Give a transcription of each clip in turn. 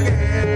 again.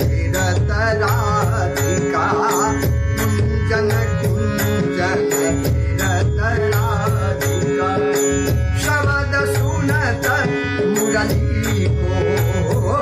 फिरतराधिका Kunjan Kunjan फिरतराधिका शबद सुनत मुरली को